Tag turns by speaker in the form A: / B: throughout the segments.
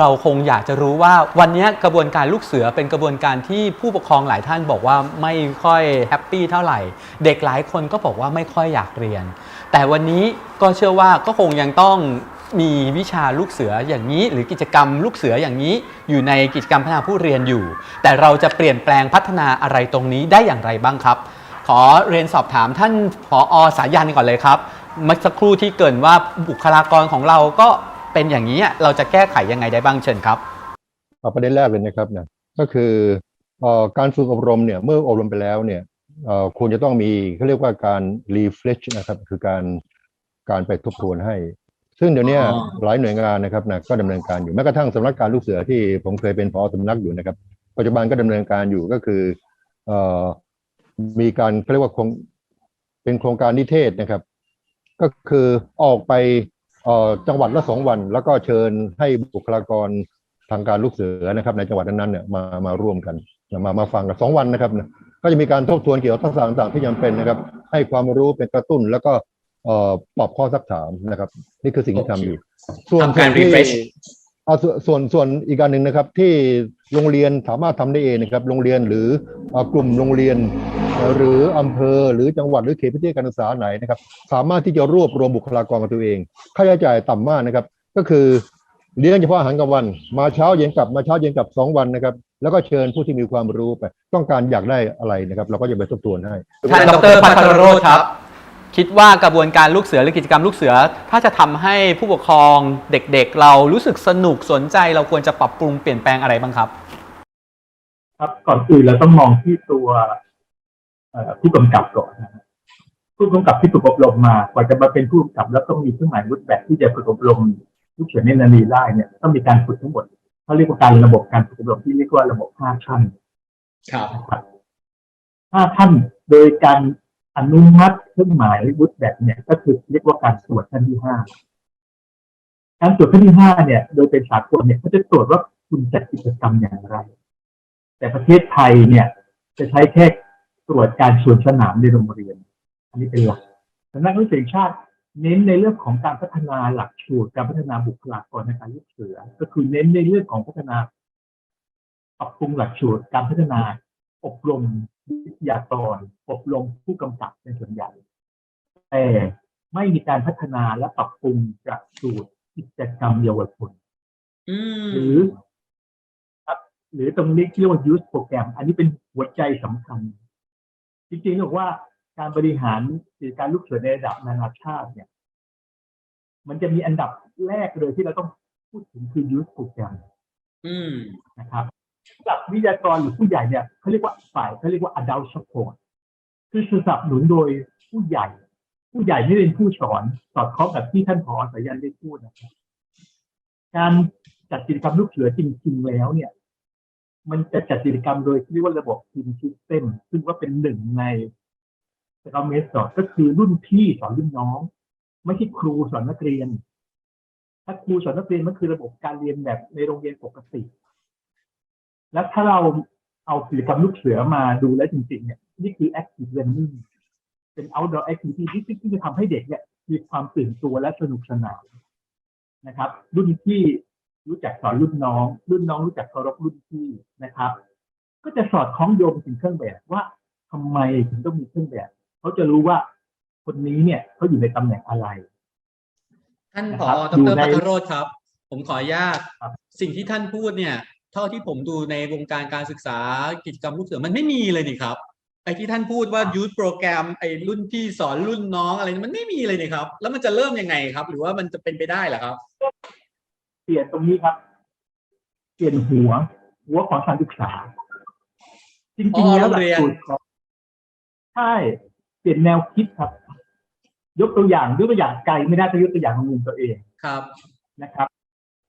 A: เราคงอยากจะรู้ว่าวันนี้กระบวนการลูกเสือเป็นกระบวนการที่ผู้ปกครองหลายท่านบอกว่าไม่ค่อยแฮปปี้เท่าไหร่ เด็กหลายคนก็บอกว่าไม่ค่อยอยากเรียน แต่วันนี้ก็เชื่อว่าก็คงยังต้องมีวิชาลูกเสืออย่างนี้ หรือกิจกรรมลูกเสืออย่างนี้ อยู่ในกิจกรรมพัฒนาผู้เรียนอยู่ แต่เราจะเปลี่ยนแปลงพัฒนาอะไรตรงนี้ได้อย่างไรบ้างครับ ขอเรียนสอบถามท่านผออสายันก่อนเลยครับเมื่อสักครู่ที่เกินว่าบุคลากรของเราก็ เป็นอย่างนี้เราจะแก้ไขยังไงได้บ้างเชิญครับ
B: เอาประเด็นแรกเลยนะครับนะก็คือเอ่อการฝึกอบรมเนี่ยเมื่ออบรมไปแล้วเนี่ยเอ่อควรจะต้องมีเขาเรียกว่าการ refresh นะครับคือการการไปทบทวนให้ ซึ่งเดี๋ยวเนี้ย
A: อ๋อ
B: หลายหน่วยงานนะครับนะก็ดำเนินการอยู่แม้กระทั่งสำนักการลูกเสือที่ผมเคยเป็นผอสำนักอยู่นะครับ ปัจจุบันก็ดำเนินการอยู่ก็คือเอ่อมีการเขาเรียกว่าโครงเป็นโครงการนิเทศนะครับ ก็คือออกไปเอ่อ จังหวัดละสองวัน แล้วก็เชิญให้บุคลากรทางการลูกเสือนะครับ ในจังหวัดนั้นๆเนี่ยมามาร่วมกันมามาฟังกันสองวันนะครับนะก็จะมีการทบทวนเกี่ยวกับทักษะต่างๆที่จำเป็นนะครับ ให้ความรู้เป็นกระตุ้นแล้วก็เอ่อตอบข้อสักถามนะครับ นี่คือสิ่งที่ทำอยู่ ส่วน
A: ทำการ
B: ส่วนที่
A: refresh
B: เอาส่วนส่วนส่วนอีกการหนึ่งนะครับ ที่โรงเรียนสามารถทำได้เองนะครับ โรงเรียนหรือเอ่อกลุ่มโรงเรียนเอ่อ หรืออำเภอหรือจังหวัดหรือเขตพื้นที่การศึกษาไหนนะครับ สามารถที่จะรวบรวมบุคลากรของตัวเอง ค่าใช้จ่ายต่ำมากนะครับ ก็คือเลี้ยงเฉพาะอาหารกลางวัน มาเช้าเย็นกลับมาเช้าเย็นกลับสองวันนะครับ แล้วก็เชิญผู้ที่มีความรู้ไป ต้องการอยากได้อะไรนะครับ เราก็จะไปทบทวนให้
A: ท่านดรพัทรโรธครับคิดว่ากระบวนการลูกเสือหรือกิจกรรมลูกเสือ ถ้าจะทำให้ผู้ปกครองเด็กๆ เรารู้สึกสนุกสนใจ เราควรจะปรับปรุงเปลี่ยนแปลงอะไรบ้างครับ
C: ครับก่อนอื่นเราต้องมองที่ตัวเอ่อ ผู้กำกับก่อนนะฮะผู้กำกับที่ฝึกอบรมมากว่าจะมาเป็นผู้กำกับ แล้วต้องมีเครื่องหมายรูปแบบที่จะฝึกอบรมลูกเสือเนตรนารีได้เนี่ยต้องมีการฝึกทั้งหมดเขาเรียกว่าการระบบการฝึกอบรมที่เรียกว่าระบบห้าชั้น
A: ครับ
C: นะครับห้าขั้นโดยการอนุมัติเครื่องหมายรูปแบบเนี่ย ก็คือเรียกว่าการตรวจขั้นที่ห้าการตรวจขั้นที่ห้าเนี่ย โดยเป็นสากลเนี่ยเขาจะตรวจว่าคุณจัดกิจกรรมอย่างไร แต่ประเทศไทยเนี่ย จะใช้แค่ ตรวจการสวนสนามในโรงเรียน อันนี้เป็นหลักสำนักวิจัยชาติเน้นในเรื่องของการพัฒนาหลักสูตรการพัฒนาบุคลากรในการลูกเสือ ก็คือเน้นในเรื่องของพัฒนาปรับปรุงหลักสูตรการพัฒนา อบรมวิทยากร อบรมผู้กำกับเป็นส่วนใหญ่ แต่ไม่มีการพัฒนาและปรับปรุงหลักสูตรกิจกรรมเยาวชน
A: อืม
C: หรือครับหรือตรงนี้ที่เรียกว่า use program อันนี้เป็นหัวใจสำคัญ จริงๆต้องบอกว่าการบริหารกิจการลูกเสือในระดับนานาชาติเนี่ย มันจะมีอันดับแรกเลยที่เราต้องพูดถึงคือ use program
A: อืม
C: นะครับสำหรับวิทยากรหรือผู้ใหญ่เนี่ยเขาเรียกว่าฝ่ายเขาเรียกว่า adult support คือสนับสนุนโดยผู้ใหญ่ ผู้ใหญ่ไม่เป็นผู้สอนสอดคล้องกับที่ท่านผอสายันได้พูดนะครับ การจัดกิจกรรมลูกเสือจริงๆแล้วเนี่ย มันจะจัดกิจกรรมโดยที่เรียกว่าระบบทีมซิสเต็มซึ่งว่าเป็นหนึ่งในสกอเมสสอนก็คือรุ่นพี่สอนรุ่นน้อง ไม่ใช่ครูสอนนักเรียน ถ้าครูสอนนักเรียนมันคือระบบการเรียนแบบในโรงเรียนปกติ แล้วถ้าเราเอากิจกรรมลูกเสือมาดูแลวจริงๆเนี่ยนี่คือ active learning เป็น outdoor activity ที่ที่จะทำให้เด็กเนี่ยมีความตื่นตัวและสนุกสนานนะครับ รุ่นพี่ รู้จักสอนรุ่นน้อง รุ่นน้องรู้จักเคารพรุ่นพี่นะครับ ก็จะสอดคล้องโยงถึงเครื่องแบบว่าทำไมถึงต้องมีเครื่องแบบเขาจะรู้ว่าคนนี้เนี่ยเขาอยู่ในตำแหน่งอะไร
A: ท่าน
C: นะ
A: ผ
C: ครั
A: อบด
C: อยู่
A: ร
C: ใน
A: พัทรโรธครับ ผมขออนุญาต
C: ครับ
A: สิ่งที่ท่านพูดเนี่ย เท่าที่ผมดูในวงการการศึกษากิจกรรมลูกเสือมันไม่มีเลยนี่ครับไอ้ที่ท่านพูดว่า youth program ไอ้รุ่นพี่สอนรุ่นน้องอะไรมันไม่มีเลยนี่ครับ แล้วมันจะเริ่มยังไงครับ หรือว่ามันจะเป็นไปได้เหรอครับ
C: เปลี่ยนตรงนี้ครับ เปลี่ยนหัว หัวของการศึกษาจ
A: อ๋
C: ริง
A: อ
C: ๆแล้ว
A: โรง
C: หลัก
A: เรียน
C: สูตรของใช่เปลี่ยนแนวคิดครับ ยกตัวอย่างยกตัวอย่างไกลไม่ได้ต้องยกตัวอย่างของมือตัวเอง
A: ครับ
C: นะครับ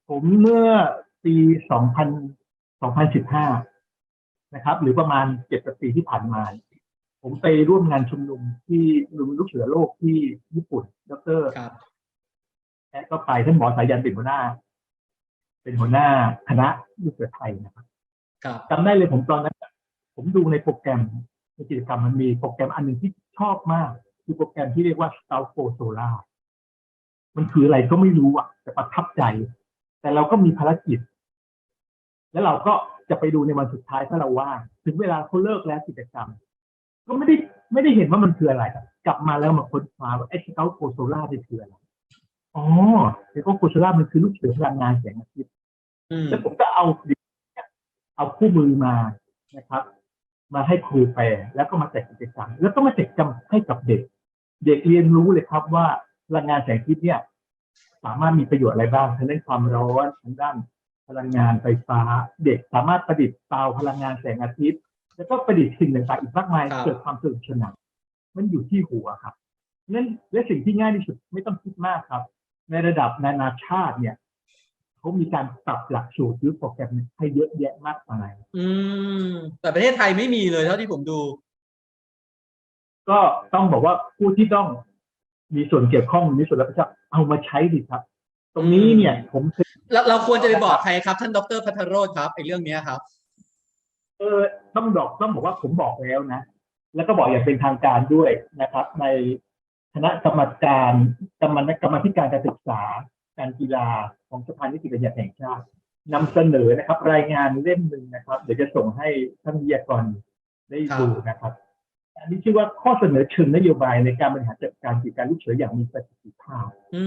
C: ผมเมื่อปีสองพันสองพันสิบห้านะครับ หรือประมาณเจ็ดปีที่ผ่านมา ผมไปร่วมงานชุมนุมที่รุมลูกเสือโลกที่ญี่ปุ่นดร
A: ครับ
C: แอดก็ไปท่านหมอสายันเป็นหัวหน้า เป็นหัวหน้าคณะลูกเสือไทยนะครับ
A: ครับ
C: จำได้เลยผมตอนนั้น ผมดูในโปรแกรมในกิจกรรมมันมีโปรแกรมอันหนึ่งที่ชอบมาก คือโปรแกรมที่เรียกว่า s t a u f o Solar มันคืออะไรก็ไม่รู้อะแต่ประทับใจ แต่เราก็มีภารกิจ แล้วเราก็จะไปดูในวันสุดท้ายถ้าเราว่างถึงเวลาเขาเลิกแล้วกิจกรรม ก็ไม่ได้ไม่ได้เห็นว่ามันคืออะไรครับกลับมาแล้วมาค้นคว้าว่าไอ้สเกลโคโซล่านี่คืออะไร อ๋อสเกลโคโซล่ามันคือลูกเสือพลังงานแสงอาทิตย์
A: อืม
C: แล้วผมก็เอาเอาคู่มือมานะครับ มาให้ครูแปลแล้วก็มาแจกกิจกรรมแล้วก็มาแจกกิจกรรมให้กับเด็ก เด็กเรียนรู้เลยครับว่าพลังงานแสงอาทิตย์เนี่ย สามารถมีประโยชน์อะไรบ้างทั้งด้านความร้อนทั้งด้านพลังงานไฟฟ้า เด็กสามารถประดิษฐ์เตาพลังงานแสงอาทิตย์ แล้วก็ประดิษฐ์สิ่งต่างๆอีกมากมายเกิดความสนุกสนานมันอยู่ที่หัวครับนั่นและสิ่งที่ง่ายที่สุดไม่ต้องคิดมากครับ ในระดับนานาชาติเนี่ยเขามีการปรับหลักสูตรหรือโปรแกรมให้เยอะแยะมากมาย
A: อืม แต่ประเทศไทยไม่มีเลยเท่าที่ผมดู
C: ก็ต้องบอกว่าผู้ที่ต้องมีส่วนเกี่ยวข้องมีส่วนรับผิดชอบเอามาใช้ดิครับ ตรงนี้เนี่ย ผมเคย
A: เราเราควรจะไปบอกใครครับ ท่านดรพัทรโรธครับไอ้เรื่องเนี้ยครับ
C: เออต้องบอกต้องบอกว่าผมบอกแล้วนะ แล้วก็บอกอย่างเป็นทางการด้วยนะครับ ใน คณะกรรมการกรรมกรรมาธิการการศึกษา การกีฬาของสภานิติบัญญัติแห่งชาตินำเสนอนะครับ รายงานเล่มหนึ่งนะครับ เดี๋ยวจะส่งให้ท่านวิทยากรได้ดูนะครับ อันนี้ชื่อว่าข้อเสนอเชิงนโยบายในการบริหารจัดการกิจการลูกเสืออย่างมีประสิทธิภาพ
A: อื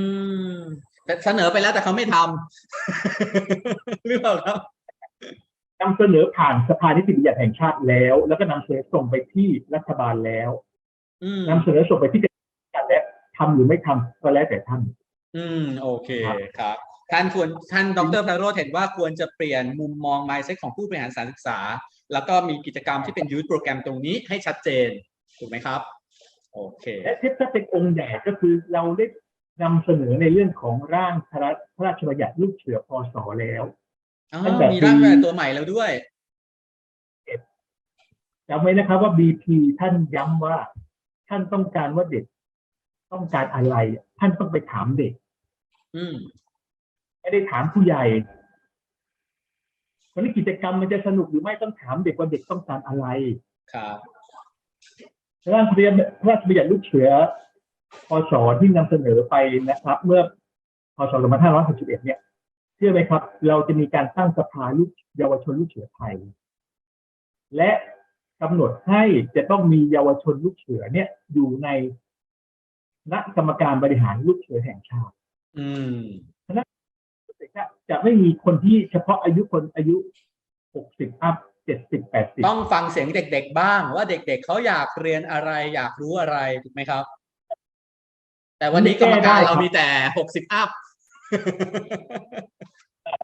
A: มแต่เสนอไปแล้วแต่เขาไม่ทำหรือเปล่าครับ
C: นำเสนอผ่านสภานิติบัญญัติแห่งชาติแล้ว แล้วก็นำเสนอส่งไปที่รัฐบาลแล้ว
A: อืม
C: นำเสนอส่งไปที่ การและทำหรือไม่ทำก็แล้วแต่ท่าน
A: อืม โอเคครับ ท่านควรท่านดรพัทรโรธเห็นว่าควรจะเปลี่ยนมุมมอง mindset ของผู้บริหารสถารศึกษา แล้วก็มีกิจกรรมที่เป็นยูทโปรแกรมตรงนี้ให้ชัดเจน ถูกไหมครับ โอเค
C: และที่ถ้าเป็นองค์ใหญ่ก็คือเราได้นำเสนอในเรื่องของร่างพระพระราชบัญญัติลูกเสือพศแล้ว
A: อ๋อ
C: ตั้งแต่
A: มีร่าง
C: ปี
A: แบบตัวใหม่แล้วด้วย
C: จำไว้นะครับว่า BP ท่านย้ำว่า ท่านต้องการว่าเด็ก ต้องการอะไร ท่านต้องไปถามเด็ก
A: อืม
C: ไม่ได้ถามผู้ใหญ่วันนี้กิจกรรมมันจะสนุกหรือไม่ต้องถามเด็กว่าเด็กต้องการอะไร
A: ครับ
C: ร่างพระราชบัญญัติลูกเสือพศที่นำเสนอไปนะครับ เมื่อพศ2561เนี่ยเชื่อไหมครับ เราจะมีการตั้งสภาลูกเยาวชนลูกเสือไทย และกำหนดให้จะต้องมีเยาวชนลูกเสือเนี่ยอยู่ในค ณะกรรมการบริหารลูกเสือแห่งชาติ
A: อืม
C: จะไม่มีคนที่เฉพาะอายุคนอายุ60อัพ70 80
A: ต้องฟังเสียงเด็ก ๆ บ้าง ว่าเด็ก ๆเขาอยากเรียนอะไร อยากรู้อะไรถูกไหมครับ แต่วันนี้กรรมการเรามีแต่หกสิบอัพ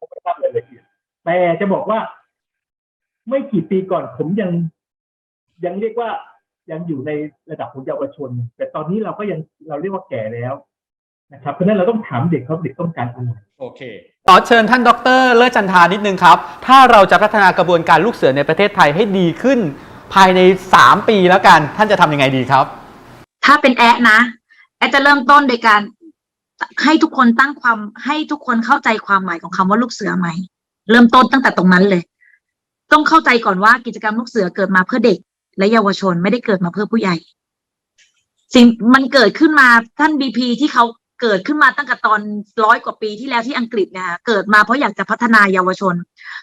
C: ไม่ทราบรายละเอียดแต่จะบอกว่า ไม่กี่ปีก่อนผมยังยังเรียกว่า ยังอยู่ในระดับของเยาวชน แต่ตอนนี้เราก็ยังเราเรียกว่าแก่แล้วนะครับเพราะฉะนั้นเราต้องถามเด็กเขาเด็กต้องการอะไร
A: โอเคขอเชิญท่านดรเลิศจันทานิดนึงครับ ถ้าเราจะพัฒนากระบวนการลูกเสือในประเทศไทยให้ดีขึ้น ภายใน 3 ปีแล้วกัน ท่านจะทำยังไงดีครับ
D: ถ้าเป็นแอะนะ แอะจะเริ่มต้นโดยการให้ทุกคนตั้งความให้ทุกคนเข้าใจความหมายของคำว่าลูกเสือไหม เริ่มต้นตั้งแต่ตรงนั้นเลย ต้องเข้าใจก่อนว่ากิจกรรมลูกเสือเกิดมาเพื่อเด็ก และเยาวชนไม่ได้เกิดมาเพื่อผู้ใหญ่ สิ่งมันเกิดขึ้นมาท่านบีพีที่เขาเกิดขึ้นมาตั้งแต่ตอนร้อยกว่าปีที่แล้วที่อังกฤษเนี่ยเกิดมาเพราะอยากจะพัฒนาเยาวชน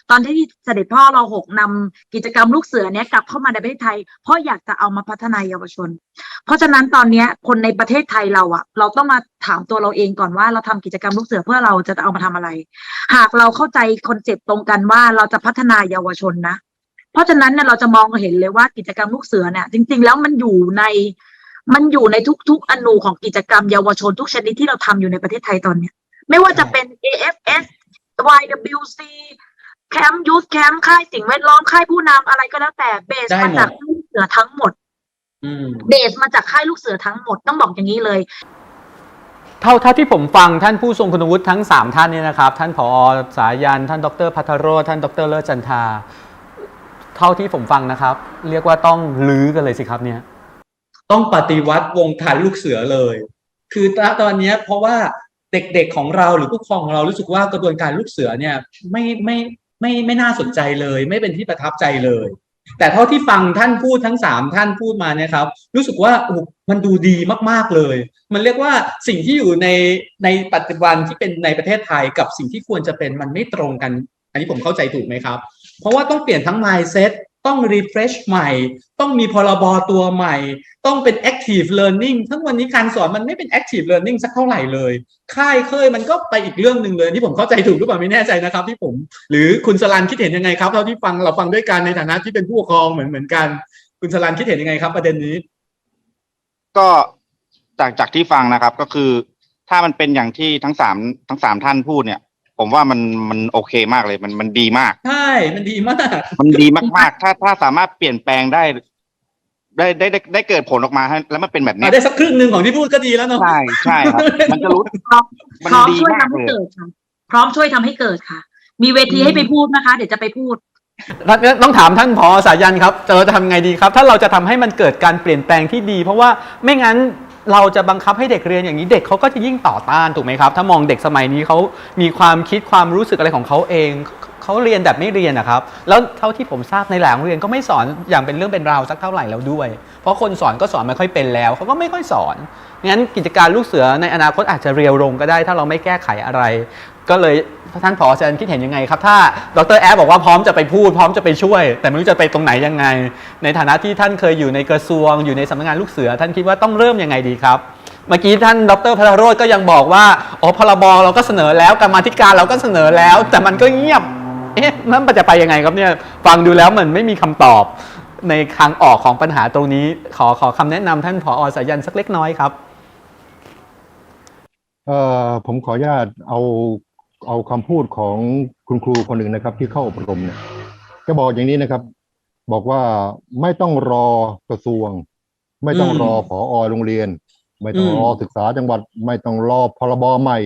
D: ตอนที่เสด็จพ่อเราหกนำกิจกรรมลูกเสือเนี่ยกลับเข้ามาในประเทศไทย เพราะอยากจะเอามาพัฒนาเยาวชน เพราะฉะนั้นตอนเนี้ยคนในประเทศไทยเราอะเราต้องมาถามตัวเราเองก่อนว่าเราทำกิจกรรมลูกเสือเพื่อเราจะเอามาทำอะไร หากเราเข้าใจคอนเซปต์ตรงกันว่าเราจะพัฒนาเยาวชนนะ เพราะฉะนั้นเนี่ยเราจะมองเห็นเลยว่ากิจกรรมลูกเสือเนี่ย จริง ๆ แล้วมันอยู่ในมันอยู่ในทุก ๆ อนูของกิจกรรมเยาวชนทุกชนิดที่เราทำอยู่ในประเทศไทยตอนเนี้ย ไม่ว่าจะเป็น AFS YWC แคมป์ยูสแคมป์ค่ายสิ่งแวดล้อมค่ายผู้นำอะไรก็แล้วแต่เบส
A: ได้หม
D: มา
A: ด
D: จากลูกเสือทั้งหมด
A: อืม
D: เบสมาจากค่ายลูกเสือทั้งหมดต้องบอกอย่างนี้เลย
A: เท่าเท่าที่ผมฟังท่านผู้ทรงคุณวุฒิทั้ง 3 ท่านเนี่ยนะครับ ท่านผอสายัน ท่านดรพัทรโรจน์ท่านดรเลิศจันทา เท่าที่ผมฟังนะครับ เรียกว่าต้องลื้อกันเลยสิครับเนี่ย ต้องปฏิวัติวงการลูกเสือเลย คือตอนนี้เพราะว่าเด็กๆของเราหรือผู้ปกครองของเรารู้สึกว่ากระบวนการลูกเสือเนี่ยไม่ไม่ไม่ไม่น่าสนใจเลย ไม่เป็นที่ประทับใจเลย แต่เท่าที่ฟังท่านพูดทั้งสามท่านพูดมาเนี่ยครับ รู้สึกว่าโอ้โหมันดูดีมากๆเลย มันเรียกว่าสิ่งที่อยู่ในในปัจจุบันที่เป็นในประเทศไทยกับสิ่งที่ควรจะเป็นมันไม่ตรงกัน อันนี้ผมเข้าใจถูกไหมครับ เพราะว่าต้องเปลี่ยนทั้ง mindset ต้อง refresh ใหม่ ต้องมีพรบตัวใหม่ ต้องเป็น active learning ทั้งวันนี้การสอนมันไม่เป็น active learning สักเท่าไหร่เลย ค่ายเคยมันก็ไปอีกเรื่องหนึ่งเลยที่ผมเข้าใจถูกหรือเปล่าไม่แน่ใจนะครับ ที่ผม หรือคุณสลันคิดเห็นยังไงครับเท่าที่ฟังเราฟังด้วยกันในฐานะที่เป็นผู้ปกครองเหมือนเหมือนกัน คุณสลันคิดเห็นยังไงครับ ประเด็นนี้
E: ก็จากจากที่ฟังนะครับก็คือ ถ้ามันเป็นอย่างที่ทั้งสามทั้งสามท่านพูดเนี่ย ผมว่ามันมันโอเคมากเลย มันมันดีมาก
A: ใช่ มันดีมาก
E: มันดีมากๆ ถ้าถ้าสามารถเปลี่ยนแปลงได้ ได้ได้ได้ได้เกิดผลออกมาให้แล้วมันเป็นแบบเนี้ย
A: ได้สักครึ่งหนึ่งของที่พูดก็ดีแล้วเนาะ
E: ใช่ใช่ครับมันจะรู้
D: พร้อม
E: มัน
D: พร้อม
E: ดี
D: ช่วย
E: มาก
D: ทำให้
E: เลย
D: เกิดค่ะ พร้อมช่วยทำให้เกิดค่ะ มีเวที
A: อืม
D: ให้ไปพูดนะคะ เดี๋ยวจะไปพูด
A: ต้องถามท่านพอสายันครับเราจะทำไงดีครับ ถ้าเราจะทำให้มันเกิดการเปลี่ยนแปลงที่ดี เพราะว่าไม่งั้น เราจะบังคับให้เด็กเรียนอย่างนี้เด็กเขาก็จะยิ่งต่อต้านถูกไหมครับ ถ้ามองเด็กสมัยนี้เขามีความคิดความรู้สึกอะไรของเขาเองเขาเรียนแบบไม่เรียนนะครับ แล้วเท่าที่ผมทราบในหลายโรงเรียนก็ไม่สอนอย่างเป็นเรื่องเป็นราวสักเท่าไหร่แล้วด้วย เพราะคนสอนก็สอนไม่ค่อยเป็นแล้วเขาก็ไม่ค่อยสอนงั้นกิจการลูกเสือในอนาคตอาจจะเรียวลงก็ได้ ถ้าเราไม่แก้ไขอะไร ก็เลยท่านผออาจารย์คิดเห็นยังไงครับ ถ้าดรแอฟบอกว่าพร้อมจะไปพูด พร้อมจะไปช่วย แต่ไม่รู้จะไปตรงไหนยังไง ในฐานะที่ท่านเคยอยู่ในกระทรวง อยู่ในสำนักงานลูกเสือ ท่านคิดว่าต้องเริ่มยังไงดีครับ เมื่อกี้ท่านดรพระโรธก็ยังบอกว่าอ๋อพรบเราก็เสนอแล้วกรรมธิการเราก็เสนอแล้ว แต่มันก็เงียบเอ๊ะนั่นมันจะไปยังไงครับเนี่ยฟังดูแล้วมันไม่มีคำตอบในทางออกของปัญหาตรงนี้ ขอขอคำแนะนำท่านผอสายันสักเล็กน้อยครับ
B: เอ่อผมขออนุญาตเอา เอาคำพูดของคุณครูคนหนึ่งนะครับ ที่เข้าอบรมเนี่ยก็บอกอย่างนี้นะครับ บอกว่าไม่ต้องรอกระทรวง ไม่ต้องรอ
A: อืม
B: ผอโรงเรียน ไม่ต้อง
A: อืม
B: รอศึกษาจังหวัด ไม่ต้องรอพรบใหม่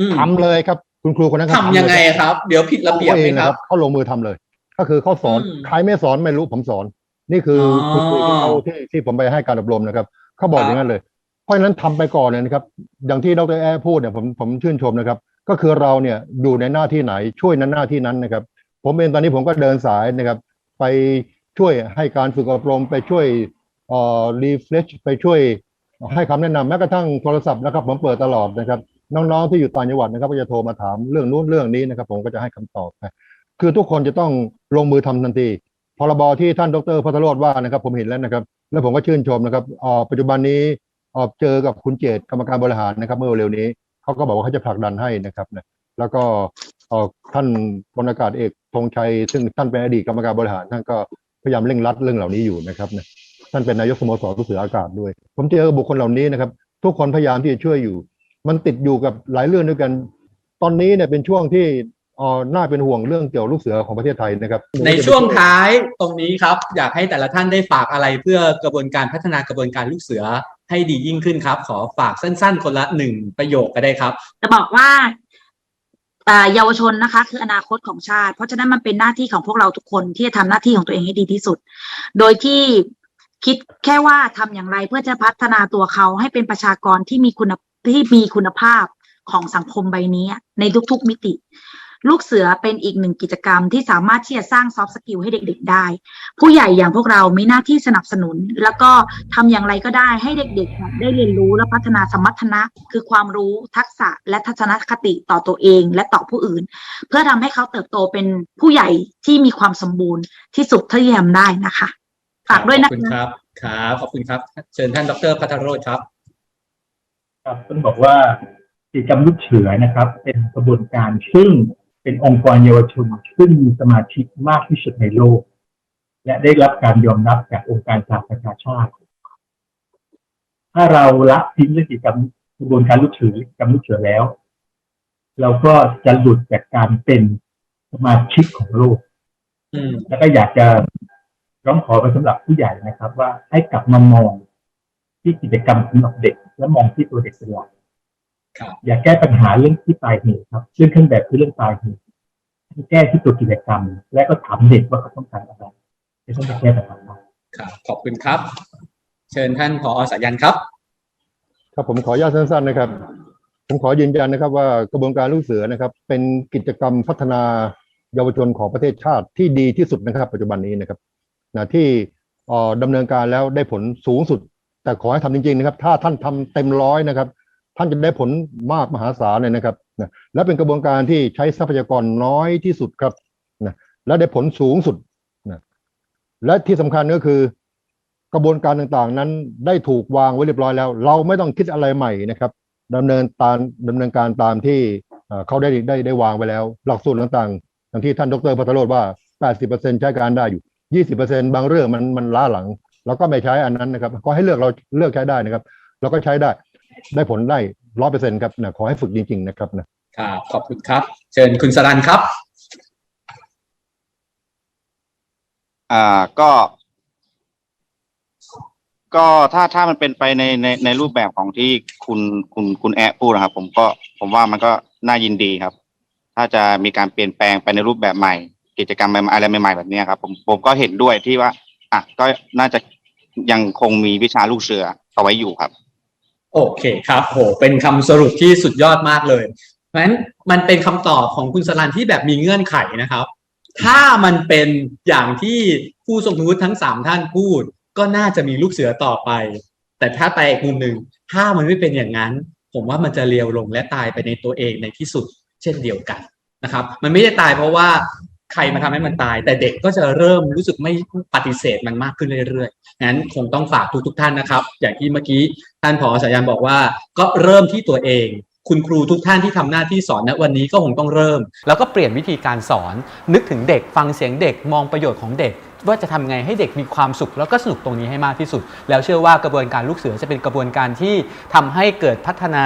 A: อืม
B: ทำเลยครับ คุณครูคนนั้นก็
A: ทำยังไง
B: เลย
A: ครับ เดี๋ยวผิดระเบียบไหม
B: อง
A: ครับ
B: เขาลงมือทำเลย ก็คือเขาสอน
A: อืม
B: ใครไม่สอนไม่รู้ผมสอน นี่คืออ
A: อ
B: คุณครูที่เขาที่ที่ผมไปให้การอบรมนะครับเขาบอก
A: ครับ
B: อย่างนั้นเลย เพราะฉะนั้นทำไปก่อนเลยนะครับ อย่างที่ดรแอร์พูดเนี่ยผมผมชื่นชมนะครับ ก็คือเราเนี่ยอยู่ในหน้าที่ไหนช่วยนั้นหน้าที่นั้นนะครับ ผมเองตอนนี้ผมก็เดินสายนะครับ ไปช่วยให้การฝึกอบรมไปช่วยเอ่อรีเฟรชไปช่วยให้คำแนะนำแม้กระทั่งโทรศัพท์นะครับ ผมเปิดตลอดนะครับ น้องๆที่อยู่ต่างจังหวัดนะครับก็จะโทรมาถามเรื่องนู้นเรื่องนี้นะครับ ผมก็จะให้คำตอบนะคือทุกคนจะต้องลงมือทำทันทีพรบที่ท่านดรพัทรโรดว่านะครับ ผมเห็นแล้วนะครับ แล้วผมก็ชื่นชมนะครับอ่อปัจจุบันนี้เอ่อเจอกับคุณเจตกรรมการบริหารนะครับ เมื่อเร็วนี้ เขาก็บอกว่าเขาจะผลักดันให้นะครับนะแล้วก็อ่อท่านพลอากาศเอกธงชัย ซึ่งท่านเป็นอดีตกรรมการบริหารท่านก็พยายามเร่งรัดเรื่องเหล่านี้อยู่นะครับนะท่านเป็นนายกสโมสรลูกเสืออากาศด้วย ผมเจอบบุคคลเหล่านี้นะครับ ทุกคนพยายามที่จะช่วยอยู่ มันติดอยู่กับหลายเรื่องด้วยกัน ตอนนี้เนี่ยเป็นช่วงที่ออน่าเป็นห่วงเรื่องเกี่ยวลูกเสือของประเทศไทยนะครับ
A: ในช่วงท้ายตรงนี้ครับ อยากให้แต่ละท่านได้ฝากอะไรเพื่อกระบวนการพัฒนากระบวนการลูกเสือ ให้ดียิ่งขึ้นครับ ขอฝากสั้น ๆ คนละหนึ่งประโยคก็ได้ครับ
D: จะบอกว่าอ่าเยาวชนนะคะ คืออนาคตของชาติ เพราะฉะนั้นมันเป็นหน้าที่ของพวกเราทุกคนที่จะทำหน้าที่ของตัวเองให้ดีที่สุด โดยที่คิดแค่ว่าทำอย่างไรเพื่อจะพัฒนาตัวเขาให้เป็นประชากรที่มีคุณที่มีคุณภาพของสังคมใบนี้ในทุกๆมิติ ลูกเสือเป็นอีกหนึ่งกิจกรรมที่สามารถที่จะสร้างซอฟต์สกิลให้เด็ก ๆ ได้ ผู้ใหญ่อย่างพวกเรามีหน้าที่สนับสนุน แล้วก็ทำอย่างไรก็ได้ให้เด็กๆเนี่ยได้เรียนรู้และพัฒนาสมรรถนะ คือความรู้ทักษะและทัศนคติต่อตัวเอง และต่อผู้อื่น เพื่อทำให้เขาเติบโตเป็นผู้ใหญ่ที่มีความสมบูรณ์ที่สุดเท่าที่ทำได้นะคะฝากด้วยนะ
A: ขอบคุณ
D: คะ
A: ครับครับขอบคุณครับ เชิญท่านดรพัทรโรธครับ
C: ครับต้องบอกว่ากิจกรรมลูกเสือนะครับ เป็นกระบวนการซึ่ง เป็นองค์กรเยาวชนซึ่งมีสมาชิกมากที่สุดในโลก และได้รับการยอมรับจากองค์การสหประชาชาติ ถ้าเราละทิ้งเรื่องกิจกรรมกระบวนการลูกเสือกิจกรรมลูกเสือแล้ว เราก็จะหลุดจากการเป็นสมาชิกของโลก
A: อืม
C: แล้วก็อยากจะร้องขอไปสำหรับผู้ใหญ่นะครับ ว่าให้กลับมามองที่กิจกรรมสำหรับเด็ก และมองที่ตัวเด็กเป็นหลัก
A: ครับ
C: อย่าแก้ปัญหาเรื่องที่ปลายเหตุครับ เรื่องเครื่องแบบคือเรื่องปลายเหตุให้แก้ที่ตัวกิจกรรม และก็ถามเด็กว่าเขาต้องการอะไรจะต้องไปแก้ปัญหาได้
A: ครับขอบคุณครับ เชิญท่านผอสายันครับ
B: ครับผมขออนุญาตสั้นๆนะครับ ผมขอยืนยันนะครับ ว่ากระบวนการลูกเสือนะครับ เป็นกิจกรรมพัฒนาเยาวชนของประเทศชาติที่ดีที่สุดนะครับ ปัจจุบันนี้นะครับนะที่เอ่อดำเนินการแล้วได้ผลสูงสุด แต่ขอให้ทำจริงๆนะครับ ถ้าท่านทำเต็มร้อยนะครับ ท่านจะได้ผลมากมหาศาลเลยนะครับนะและเป็นกระบวนการที่ใช้ทรัพยากรน้อยที่สุดครับนะและได้ผลสูงสุดนะและที่สำคัญก็คือกระบวนการต่างๆ นั้นได้ถูกวางไว้เรียบร้อยแล้ว เราไม่ต้องคิดอะไรใหม่นะครับดำเนินตามดำเนินการตามที่เขาได้ได้ได้วางไว้แล้ว หลักสูตรต่างๆอย่างที่ท่านดรพัทรโรธว่า 80%ใช้การได้อยู่ 20%บางเรื่องมันมันล้าหลังเราก็ไม่ใช้อันนั้นนะครับ ก็ให้เลือกเราเลือกใช้ได้นะครับ เราก็ใช้ได้ ได้ผลได้ร้อยเปอร์เซ็นต์ครับนะขอให้ฝึกจริง ๆ นะครับนะ
A: ครับขอบคุณครับ เชิญคุณสรันครับ
E: อ่าก็ ก็ถ้าถ้ามันเป็นไปในในในรูปแบบของที่คุณคุณคุณแอะพูดนะครับ ผมก็ผมว่ามันก็น่ายินดีครับ ถ้าจะมีการเปลี่ยนแปลงไปในรูปแบบใหม่ กิจกรรมใหม่ๆอะไรใหม่ๆแบบเนี้ยครับ ผมผมก็เห็นด้วยที่ว่า อะก็น่าจะยังคงมีวิชาลูกเสือเอาไว้อยู่ครับ
A: โอเคครับโหเป็นคำสรุปที่สุดยอดมากเลยเพราะฉะนั้นมันเป็นคำตอบของคุณสรันที่แบบมีเงื่อนไขนะครับ ถ้ามันเป็นอย่างที่ผู้ทรงคุณวุฒิทั้งสามท่านพูด ก็น่าจะมีลูกเสือต่อไป แต่ถ้าไปอีกมุมหนึ่งถ้ามันไม่เป็นอย่างนั้น ผมว่ามันจะเลียวลงและตายไปในตัวเองในที่สุด เช่นเดียวกันนะครับ มันไม่ได้ตายเพราะว่า ใครมาทำให้มันตาย แต่เด็กก็จะเริ่มรู้สึกไม่ปฏิเสธมันมากขึ้นเรื่อยๆงั้นคงต้องฝากทุกทุกท่านนะครับ อย่างที่เมื่อกี้ท่านผอสายันบอกว่า ก็เริ่มที่ตัวเอง คุณครูทุกท่านที่ทำหน้าที่สอนณวันนี้ก็คงต้องเริ่ม แล้วก็เปลี่ยนวิธีการสอน นึกถึงเด็กฟังเสียงเด็กมองประโยชน์ของเด็ก ว่าจะทำไงให้เด็กมีความสุขแล้วก็สนุกตรงนี้ให้มากที่สุด แล้วเชื่อว่ากระบวนการลูกเสือจะเป็นกระบวนการที่ทำให้เกิดพัฒนา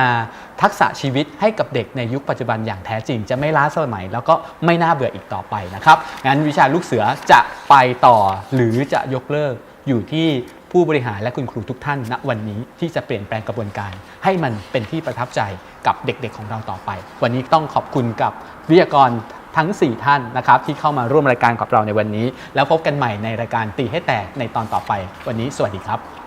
A: ทักษะชีวิตให้กับเด็กในยุคปัจจุบันอย่างแท้จริง จะไม่ล้าสมัย แล้วก็ไม่น่าเบื่ออีกต่อไปนะครับงั้นวิชาลูกเสือจะไปต่อหรือจะยกเลิกอยู่ที่ผู้บริหารและคุณครูทุกท่านณวันนี้ที่จะเปลี่ยนแปลงกระบวนการ ให้มันเป็นที่ประทับใจกับเด็กๆของเราต่อไป วันนี้ต้องขอบคุณกับวิทยากร ทั้ง 4 ท่านนะครับที่เข้ามาร่วมรายการกับเราในวันนี้ แล้วพบกันใหม่ในรายการตีให้แตกในตอนต่อไป วันนี้สวัสดีครับ